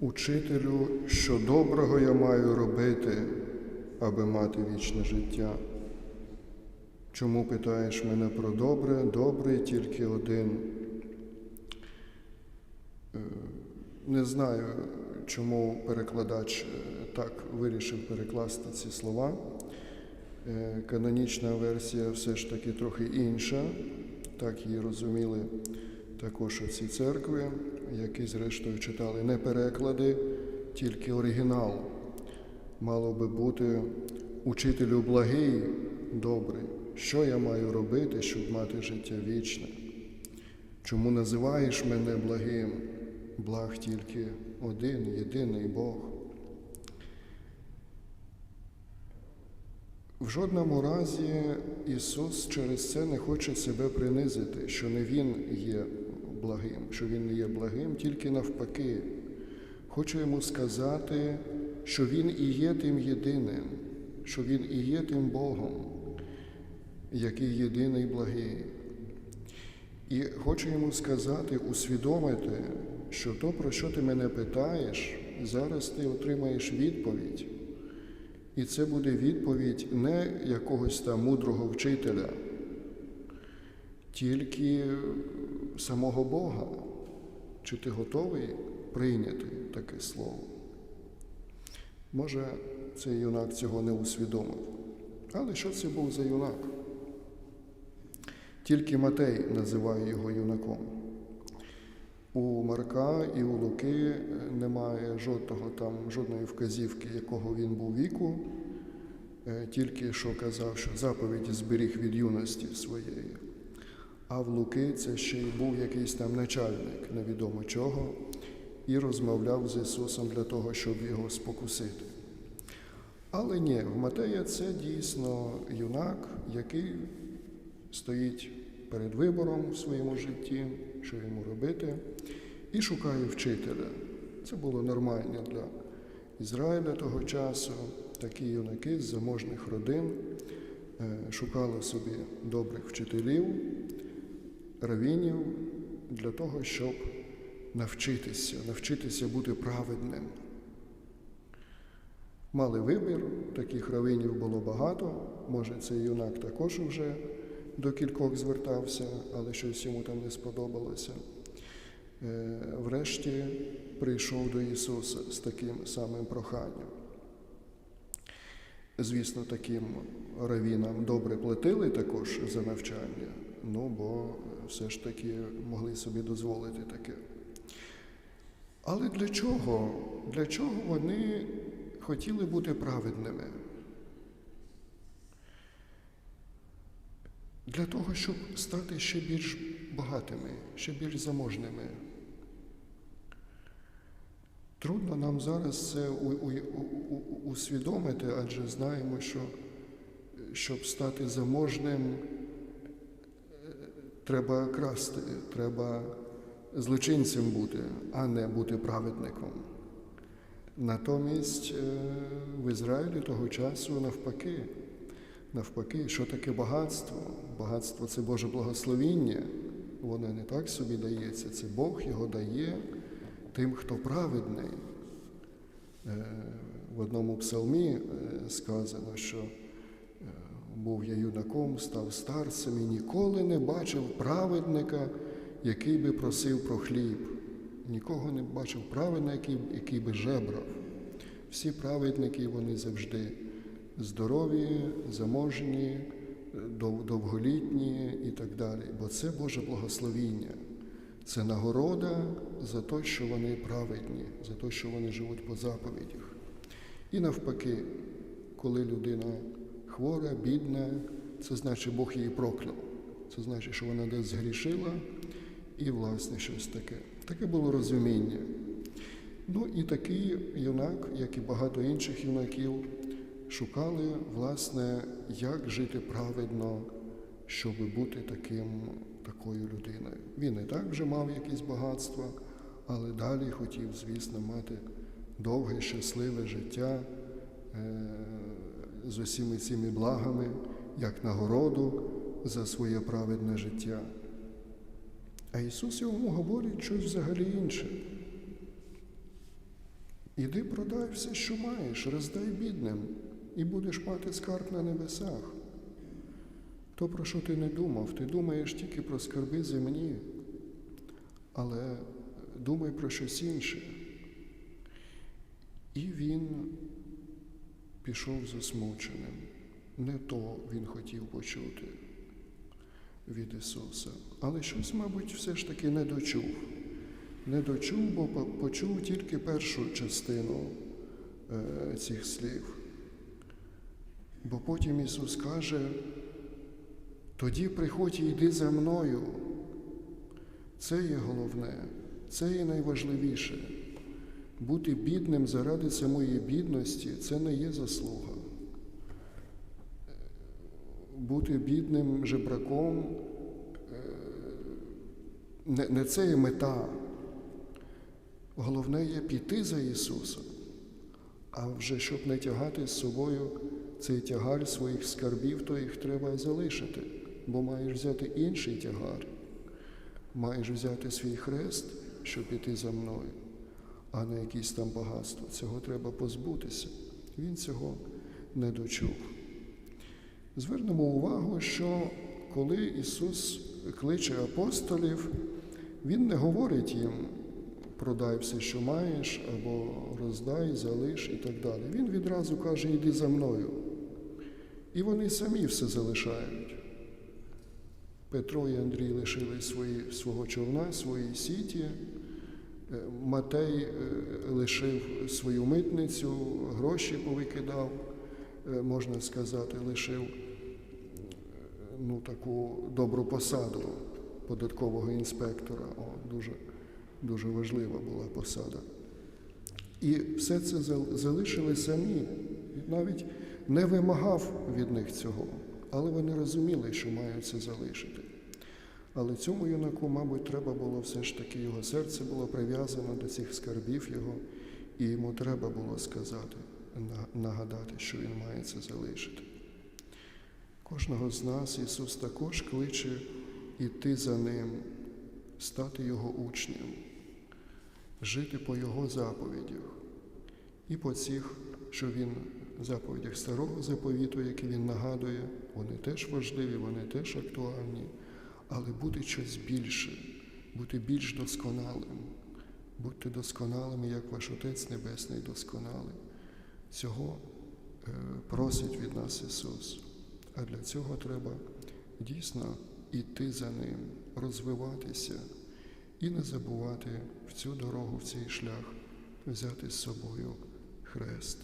Учителю, що доброго я маю робити, аби мати вічне життя. Чому питаєш мене про добре? Добрий тільки один. Е, Не знаю, чому перекладач е, так вирішив перекласти ці слова. Е, Канонічна версія все ж таки трохи інша, так її розуміли також оці церкви, які, зрештою, читали не переклади, тільки оригінал. Мало би бути учителю благий, добрий. Що я маю робити, щоб мати життя вічне? Чому називаєш мене благим? Благ тільки один, єдиний Бог. В жодному разі Ісус через це не хоче себе принизити, що не Він є благим, що Він не є благим, тільки навпаки. Хоче йому сказати, що Він і є тим єдиним, що Він і є тим Богом, який єдиний благий. І хочу йому сказати, усвідомити, що то, про що ти мене питаєш, зараз ти отримаєш відповідь. І це буде відповідь не якогось там мудрого вчителя, тільки самого Бога. Чи ти готовий прийняти таке слово? Може, цей юнак цього не усвідомив. Але що це був за юнак? Тільки Матей називає його юнаком. У Марка і у Луки немає жодного там, жодної вказівки, якого він був віку, е, тільки що казав, що заповіді зберіг від юності своєї. А в Луки це ще й був якийсь там начальник, невідомо чого, і розмовляв з Ісусом для того, щоб його спокусити. Але ні, в Матея це дійсно юнак, який стоїть перед вибором в своєму житті, що йому робити, і шукає вчителя. Це було нормально для Ізраїля того часу. Такі юнаки з заможних родин е, шукали собі добрих вчителів, равінів для того, щоб навчитися, навчитися бути праведним. Мали вибір, таких равинів було багато. Може, цей юнак також вже до кількох звертався, але щось йому там не сподобалося. Е, Врешті прийшов до Ісуса з таким самим проханням. Звісно, таким равінам добре платили також за навчання, ну бо все ж таки могли собі дозволити таке. Але для чого? Для чого вони хотіли бути праведними? Для того, щоб стати ще більш багатими, ще більш заможними. Трудно нам зараз це усвідомити, адже знаємо, що щоб стати заможним, треба красти, треба злочинцем бути, а не бути праведником. Натомість е, в Ізраїлі того часу навпаки. Навпаки, що таке багатство? Багатство це Боже благословіння. Воно не так собі дається, це Бог його дає тим, хто праведний. Е, В одному псалмі е, сказано, що був я юнаком, став старцем і ніколи не бачив праведника, який би просив про хліб. Нікого не бачив праведника, який, який би жебрав. Всі праведники вони завжди здорові, заможні, довголітні і так далі. Бо це Боже благословіння. Це нагорода за те, що вони праведні, за те, що вони живуть по заповідях. І навпаки, коли людина хвора, бідна, це значить Бог її прокляв. Це значить, що вона десь згрішила і, власне, щось таке. Таке було розуміння. Ну і такий юнак, як і багато інших юнаків, шукали, власне, як жити праведно, щоб бути таким, такою людиною. Він і так вже мав якісь багатства, але далі хотів, звісно, мати довге, щасливе життя е, з усіми цими благами, як нагороду за своє праведне життя. А Ісус йому говорить щось взагалі інше. Іди продай все, що маєш, роздай бідним, і будеш мати скарб на небесах. То, про що ти не думав, ти думаєш тільки про скарби земні, але думай про щось інше. І він пішов засмученим. Не то він хотів почути від Ісуса. Але щось, мабуть, все ж таки не дочув. Не дочув, бо почув тільки першу частину е, цих слів. Бо потім Ісус каже, тоді приходь і йди за мною. Це є головне, це є найважливіше. Бути бідним заради самої бідності це не є заслуга. Бути бідним жебраком е, не, не це є мета. Головне є піти за Ісусом, а вже щоб не тягати з собою цей тягар своїх скарбів, то їх треба залишити, бо маєш взяти інший тягар, маєш взяти свій хрест, щоб піти за мною, а не якісь там багатство. Цього треба позбутися. Він цього не дочув. Звернемо увагу, що коли Ісус кличе апостолів, Він не говорить їм продай все, що маєш, або роздай, залиш і так далі. Він відразу каже, йди за мною. І вони самі все залишають. Петро і Андрій лишили свої, свого човна, свої сіті. Е, Матей е, лишив свою митницю, гроші повикидав, е, можна сказати, лишив ну, таку добру посаду податкового інспектора. О, дуже, дуже важлива була посада. І все це залишили самі. Навіть не вимагав від них цього, але вони розуміли, що мають це залишити. Але цьому юнаку, мабуть, треба було все ж таки, його серце було прив'язано до цих скарбів його, і йому треба було сказати, нагадати, що він має це залишити. Кожного з нас Ісус також кличе іти за Ним, стати Його учнем, жити по Його заповідях і по цих, що Він заповідях старого заповіту, які Він нагадує, вони теж важливі, вони теж актуальні, але бути щось більше, бути більш досконалим. Будьте досконалими, як ваш Отець Небесний досконалий. Цього е, просить від нас Ісус. А для цього треба дійсно йти за Ним, розвиватися і не забувати в цю дорогу, в цей шлях взяти з собою хрест.